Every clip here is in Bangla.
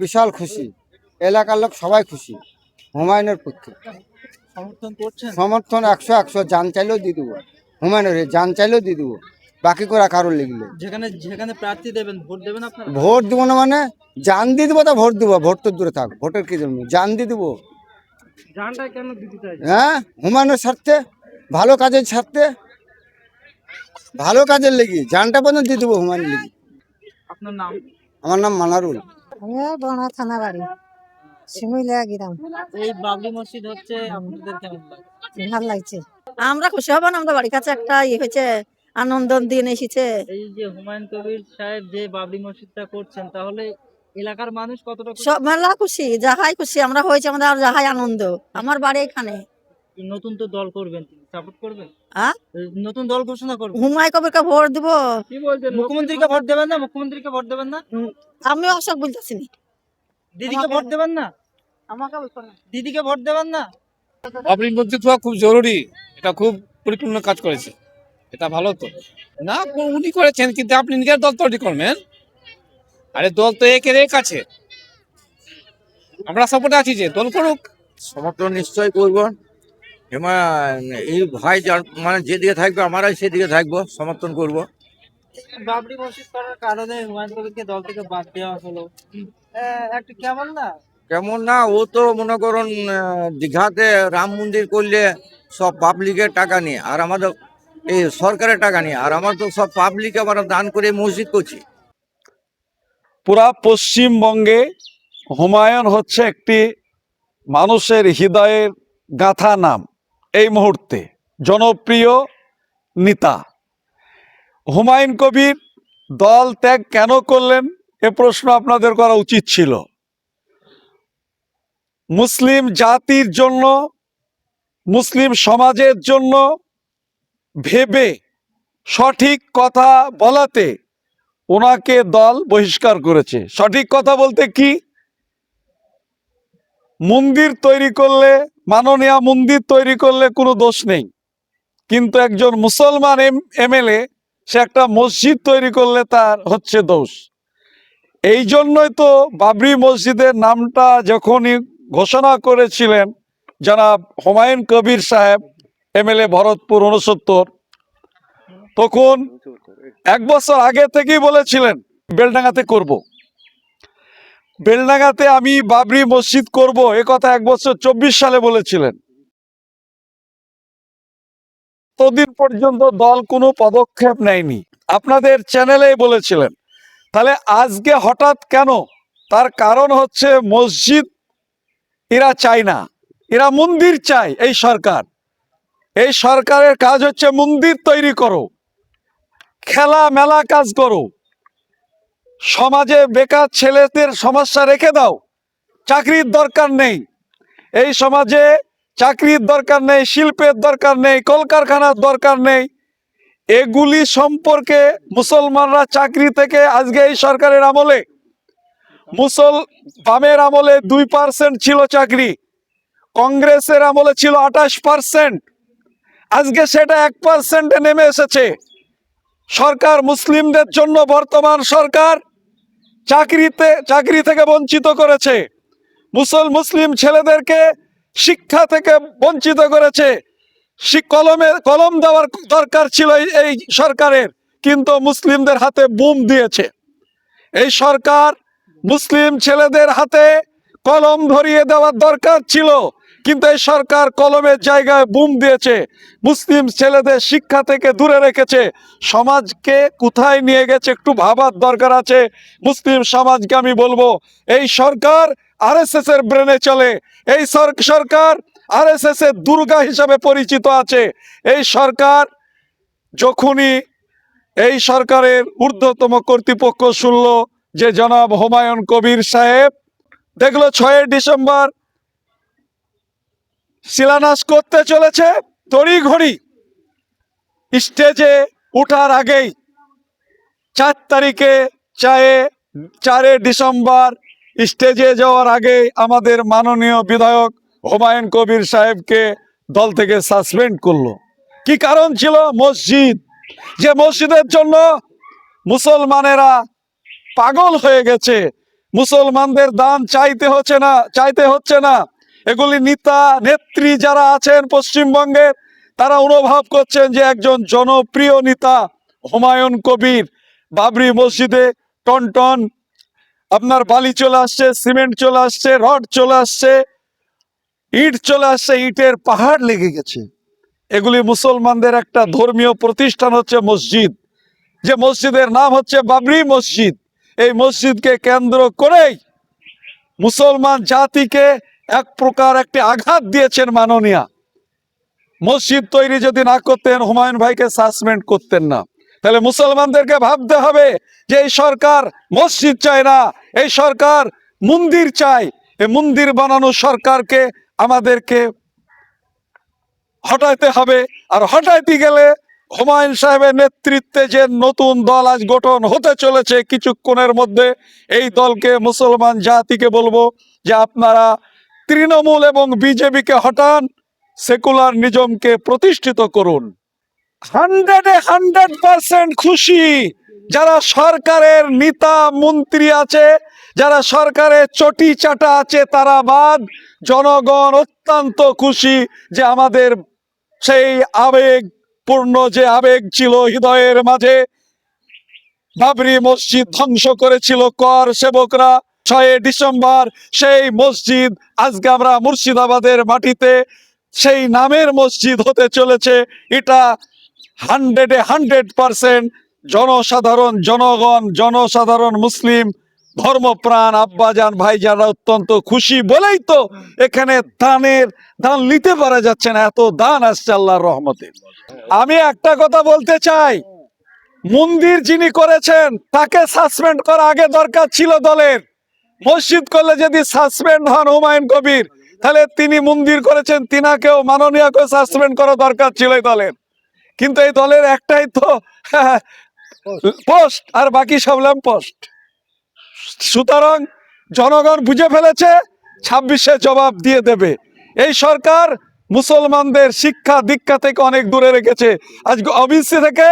বিশাল খুশি। এলাকার লোক সবাই খুশি হুমায়ুনের পক্ষে। সমর্থন করছেন? সমর্থন একশো একশো যান চাইলেও দিয়ে দেবো। হুমায়ুনের যান চাইলেও দিয়ে দেবো। বাকি করে কারোর লিখলে যেখানে যেখানে প্রার্থী দেবেন ভোট দেবেন আপনারা? ভোট দেবো না মানে জান দিয়ে দেবো তা ভোট দেবো ভোট তো দূরে থাক। ভোটের কি জন্য? জান দিয়ে দেবো। জানটা কেন দিতে চাই হ্যাঁ? হুমায়ুনের স্বার্থে ভালো কাজের স্বার্থে ভালো কাজের লেগে। জানটা পর্যন্ত দিয়ে দেবো হুমায়ুন লেগে। আপনার নাম? আমার নাম মানারুল। বনা থানা বাড়ি। শিমুলিয়া গ্রাম। এই বাবরি মসজিদ হচ্ছে আপনাদের কেমন লাগে? ভালো লাগছে। আমরা খুশি হব না আমাদের বাড়ির কাছে একটা ইয়ে হয়েছে আনন্দ দিন এসেছে। এই যে হুমায়ুন কবির সাহেব যে বাবরি মসজিদটা করছেন তাহলে এলাকার মানুষ কতটা সব মেলা খুশি যাহাই খুশি আমরা হয়েছে আমাদের আর যাহাই আনন্দ। আমার বাড়ি এখানে। নতুন তো দল করবেন সাপোর্ট করবেন? হ্যাঁ? নতুন দল ঘোষণা করবেন। কবিরকে ভোট দিব। কি বলছেন? মুখ্যমন্ত্রীকে ভোট দেবেন না? মুখ্যমন্ত্রীকে ভোট দেবেন না? আমি অশোক বলতেছি না। দিদিকে আমাকে- ভোট দেবেন না? আমাকে দিদিকে ভোট দেবেন না? খুব জরুরি। এটা খুব পরিপূর্ণ কাজ করেছে। এটা ভালো তো। না উনি করেছেন কিন্তু আপনি নিজের দল তৈরি করবেন। আরে দল তো একের এক আছে। আমরা সাপোর্টে আছি যে দল করুক। সমর্থন নিশ্চয় করব এবার এই ভাই যার মানে যেদিকে থাকবে আমরাই সেদিকে থাকব সমর্থন করব। বাবরি মসজিদ করার কারণে হুমায়ুন কবিরকে দল থেকে বাদ দেওয়া হলো। একটু কেমন না? কেমন না ও তো মনে করুন দীঘাতে রাম মন্দির করলে সব পাবলিকের টাকা নিয়ে আর আমাদের এই সরকারের টাকা নিয়ে আর আমার তো সব পাবলিক আমরা দান করে মসজিদ করছি। পুরা পশ্চিমবঙ্গে হুমায়ুন হচ্ছে একটি মানুষের হৃদয়ের গাথা নাম। এই মুহূর্তে জনপ্রিয় নেতা হুমায়ুন কবির দল ত্যাগ কেন করলেন এ প্রশ্ন আপনাদের করা উচিত ছিল। মুসলিম জাতির জন্য, মুসলিম সমাজের জন্য ভেবে সঠিক কথা বলাতে ওনাকে দল বহিষ্কার করেছে। সঠিক কথা বলতে কি? মন্দির তৈরি করলে মাননীয় মন্দির তৈরি করলে কোনো দোষ নেই কিন্তু একজন মুসলমান এমএলএ, সে একটা মসজিদ তৈরি করলে তার হচ্ছে দোষ এই জন্যই তো বাবরি মসজিদের নামটা যখনই ঘোষণা করেছিলেন জনাব হুমায়ুন কবির সাহেব, এমএলএ ভরতপুর উনসত্তর তখন এক বছর আগে থেকেই বলেছিলেন, বেলডাঙ্গাতে করব। বেলডাঙ্গাতে আমি বাবরি মসজিদ করব, এ কথা এক বছর চব্বিশ সালে বলেছিলেন। ততদিন পর্যন্ত দল কোনো পদক্ষেপ নেয়নি। আপনাদের চ্যানেলেই বলেছিলেন। তাহলে আজকে হঠাৎ কেন? তার কারণ হচ্ছে মসজিদ এরা চায় না। এরা মন্দির চায় এই সরকার। এই সরকারের কাজ হচ্ছে মন্দির তৈরি করো। খেলা মেলা কাজ করো। সমাজে বেকার ছেলেদের সমস্যা রেখে দাও। চাকরির দরকার নেই। এই সমাজে চাকরির দরকার নেই, শিল্পের দরকার নেই, কলকারখানার দরকার নেই। এগুলি সম্পর্কে মুসলমানরা চাকরি থেকে আজকে এই সরকারের আমলে। মুসল, বামের আমলে দুই পার্সেন্ট ছিল চাকরি, কংগ্রেসের আমলে ছিল আঠাশ পার্সেন্ট। আজকে সেটা এক পার্সেন্টে নেমে এসেছে। সরকার মুসলিমদের জন্য বর্তমান সরকার চাকরিতে, চাকরি থেকে বঞ্চিত করেছে। মুসল, মুসলিম ছেলেদেরকে শিক্ষা থেকে বঞ্চিত করেছে। কলমে, কলম দেওয়ার দরকার ছিল এই সরকারের, কিন্তু মুসলিমদের হাতে বুম দিয়েছে। এই সরকার মুসলিম ছেলেদের হাতে কলম ধরিয়ে দেওয়ার দরকার ছিল। কিন্তু এই সরকার কলমের জায়গায় বুম দিয়েছে। মুসলিম ছেলেদের শিক্ষা থেকে দূরে রেখেছে। সমাজকে কোথায় নিয়ে গেছে একটু ভাবার দরকার আছে। মুসলিম সমাজকে আমি বলব, এই সরকার আরএসএস এর ব্রেনে চলে। এই সর- সরকার আরএসএস এর দুর্গা হিসাবে পরিচিত আছে। এই সরকার যখনই এই সরকারের ঊর্ধ্বতম কর্তৃপক্ষ শুনল যে জনাব হুমায়ুন কবির সাহেব, দেখল ছয় ডিসেম্বর শিলান্যাস করতে চলেছে তড়ি ঘড়ি। স্টেজে ওঠার আগেই চার তারিখে চায়ে, চারে ডিসেম্বর, স্টেজে যাওয়ার আগে আমাদের মাননীয় বিধায়ক হুমায়ুন কবির সাহেবকে দল থেকে সাসপেন্ড করল। কি কারণ ছিল মসজিদ? যে মসজিদের জন্য মুসলমানেরা পাগল হয়ে গেছে। মুসলমানদের দান চাইতে হচ্ছে না, চাইতে হচ্ছে না। এগুলি নেতা, নেত্রী যারা আছেন পশ্চিমবঙ্গের, তারা অনুভব করছেন যে একজন জনপ্রিয় নেতা হুমায়ুন কবির। বাবরি মসজিদে টন টন আপনার বালি চলে আসছে, সিমেন্ট চলে আসছে, রড চলে আসছে, ইট চলে আসছে, ইটের পাহাড় লেগে গেছে। এগুলি মুসলমানদের একটা ধর্মীয় প্রতিষ্ঠান হচ্ছে মসজিদ। যে মসজিদের নাম হচ্ছে বাবরি মসজিদ। এই মসজিদকে কেন্দ্র করেই মুসলমান জাতিকে এক প্রকার একটি আঘাত দিয়েছেন মাননীয়া। মসজিদ তৈরি যদি না করতেন, হুমায়ুন ভাইকে সাসপেন্ড করতেন না। তাহলে মুসলমানদেরকে ভাবতে হবে যে এই সরকার মসজিদ চায় না, এই সরকার মন্দির চায়। এই মন্দির বানানো সরকারকে আমাদেরকে হটাইতে হবে। আর হটাইতে গেলে হুমায়ুন সাহেবের নেতৃত্বে যে নতুন দল আজ গঠন হতে চলেছে, কিছুক্ষণের মধ্যে এই দলকে মুসলমান জাতিকে বলব যে আপনারা তৃণমূল এবং বিজেপিকে হটান, সেকুলার নিজমকে প্রতিষ্ঠিত করুন। হান্ড্রেডে হান্ড্রেড পার্সেন্ট খুশি যারা সরকারের নেতা মন্ত্রী আছে, যারা সরকারের চটি চাটা আছে, তারা বাদ। জনগণ অত্যন্ত খুশি যে আমাদের সেই আবেগ পূর্ণ যে আবেগ ছিল হৃদয়ের মাঝে। বাবরি মসজিদ ধ্বংস করেছিল কর সেবকরা। ছয় ডিসেম্বর, সেই মসজিদ আজকে আমরা মুর্শিদাবাদের মাটিতে, সেই নামের মসজিদ হতে চলেছে। এটা হান্ড্রেডে হান্ড্রেড পার্সেন্ট জনসাধারণ, জনগণ, জনসাধারণ মুসলিম, ধর্মপ্রাণ, আব্বাজান, ভাইজানরা অত্যন্ত খুশি বলেই তো এখানে দানের, দান নিতে পারা যাচ্ছে না, এত দান আসছে আল্লাহর রহমতে। আমি একটা কথা বলতে চাই, মন্দির যিনি করেছেন, তাকে সাসপেন্ড করা আগে দরকার ছিল দলের। মসজিদ করলে যদি সাসপেন্ড হন হুমায়ুন কবির, তাহলে তিনি মন্দির করেছেন, তিনাকেও মাননীয়কে সাসপেন্ড করা দরকার ছিল এই দলের। কিন্তু এই দলের একটাই তো পোস্ট আর বাকি সব ল্যাম্প পোস্ট সুতরাং জনগণ বুঝে ফেলেছে, ছাব্বিশে জবাব দিয়ে দেবে। এই সরকার মুসলমানদের শিক্ষা দীক্ষা থেকে অনেক দূরে রেখেছে। আজকে অবিসি থেকে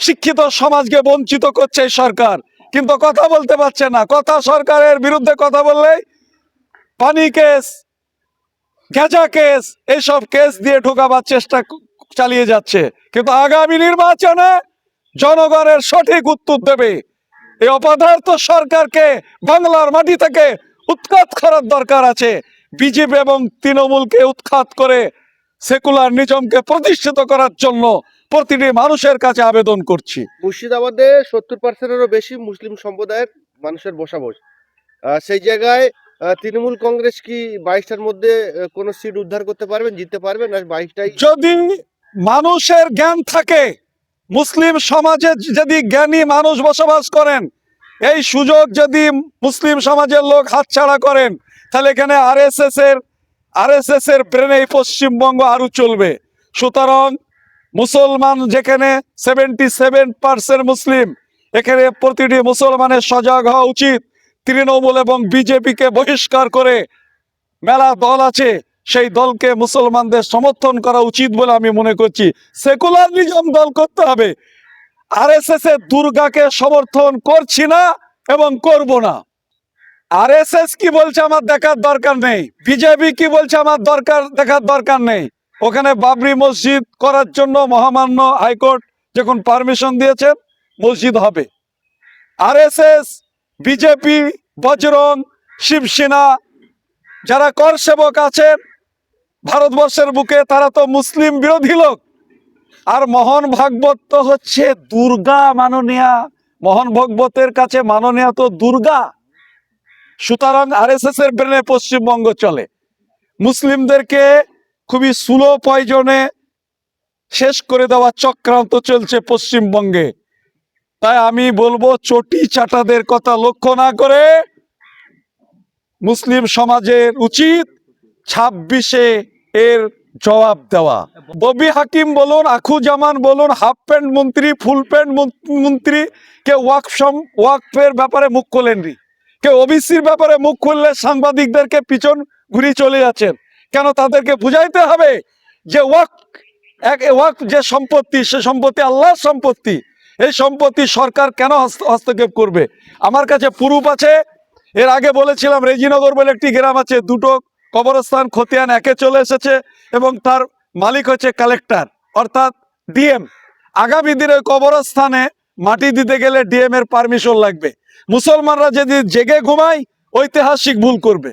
শিক্ষিত সমাজকে বঞ্চিত করছে সরকার। কিন্তু কথা বলতে পারছে না। কথা সরকারের বিরুদ্ধে কথা বললেই পানি কেস খেঁচা কেস, এইসব কেস দিয়ে ঢোকাবার চেষ্টা চালিয়ে যাচ্ছে। কিন্তু আগামী নির্বাচনে জনগণের সঠিক উত্তর দেবে। এই অপদার্থ সরকারকে বাংলার মাটি থেকে উৎখাত করার দরকার আছে। বিজেপি এবং তৃণমূলকে উৎখাত করে সেকুলার নিজমকে প্রতিষ্ঠিত করার জন্য প্রতিটি মানুষের কাছে আবেদন করছি। মুর্শিদাবাদে সত্তর পার্সেন্টেরও বেশি মুসলিম সম্প্রদায়ের মানুষের বসবাস। সেই জায়গায় তৃণমূল কংগ্রেস কি বাইশটার মধ্যে কোনো সিট উদ্ধার করতে পারবেন জিততে পারবেন? আর বাইশটাই যদি মানুষের জ্ঞান থাকে মুসলিম সমাজে যদি জ্ঞানী মানুষ বসবাস করেন এই সুযোগ যদি মুসলিম সমাজের লোক হাতছাড়া করেন তাহলে এখানে আরএসএস এর আরএসএস এর ব্রেনে পশ্চিমবঙ্গ আরও চলবে। সুতরাং মুসলমান যেখানে সেভেন্টি সেভেন পার্সেন্ট মুসলিম, এখানে প্রতিটি মুসলমানের সজাগ হওয়া উচিত। তৃণমূল এবং বিজেপিকে বহিষ্কার করে মেলা দল আছে, সেই দলকে মুসলমানদের সমর্থন করা উচিত বলে আমি মনে করছি। সেকুলারিজম দল করতে হবে। আর এস এর দুর্গাকে সমর্থন করছি না এবং করব না। আরএসএস কি বলছে আমার দেখার দরকার নেই। বিজেপি কি বলছে আমার দরকার দেখার দরকার নেই। ওখানে বাবরি মসজিদ করার জন্য মহামান্য হাইকোর্ট যখন পারমিশন দিয়েছেন মসজিদ হবে। আরএসএস, বিজেপি, বজরং, শিবসেনা যারা কর সেবক আছেন, ভারতবর্ষের বুকে তারা তো মুসলিম বিরোধী লোক। আর মোহন ভাগবত তো হচ্ছে দুর্গা মাননীয়া। মোহন ভগবতের কাছে মাননীয়া তো দুর্গা। সুতরাং আরএসএস এর ব্রেনে পশ্চিমবঙ্গ চলে। মুসলিমদেরকে খুবই সুলো পয়জনে শেষ করে দেওয়া চক্রান্ত চলছে পশ্চিমবঙ্গে। তাই আমি বলব, চটি চাটাদের কথা লক্ষ্য না করে মুসলিম সমাজের উচিত ছাব্বিশে এর জবাব দেওয়া। ববি হাকিম বলুন, আখু জামান বলুন, হাফ প্যান্ট মন্ত্রী, ফুল প্যান্ট মন্ত্রী কেউ ওয়াক ওয়াকফের ব্যাপারে মুখ খোলেননি কেউ ওবিসির ব্যাপারে মুখ খুললে সাংবাদিকদেরকে পিছন ঘুরিয়ে চলে যাচ্ছেন। কেন তাদেরকে বুঝাইতে হবে যে ওয়াক, এক, ওয়াক যে সম্পত্তি, সে সম্পত্তি আল্লাহর সম্পত্তি, এই সম্পত্তি সরকার কেন হস্তক্ষেপ করবে? আমার কাছে পুরুপ আছে। এর আগে বলেছিলাম, রেজিনগর বলে একটি গ্রাম আছে, দুটো কবরস্থান, খতিয়ান একে চলে এসেছে এবং তার মালিক হচ্ছে কালেক্টর, অর্থাৎ ডিএম। আগামী দিনে কবরস্থানে মাটি দিতে গেলে ডিএম এর পারমিশন লাগবে। মুসলমানরা যদি জেগে ঘুমায়, ঐতিহাসিক ভুল করবে।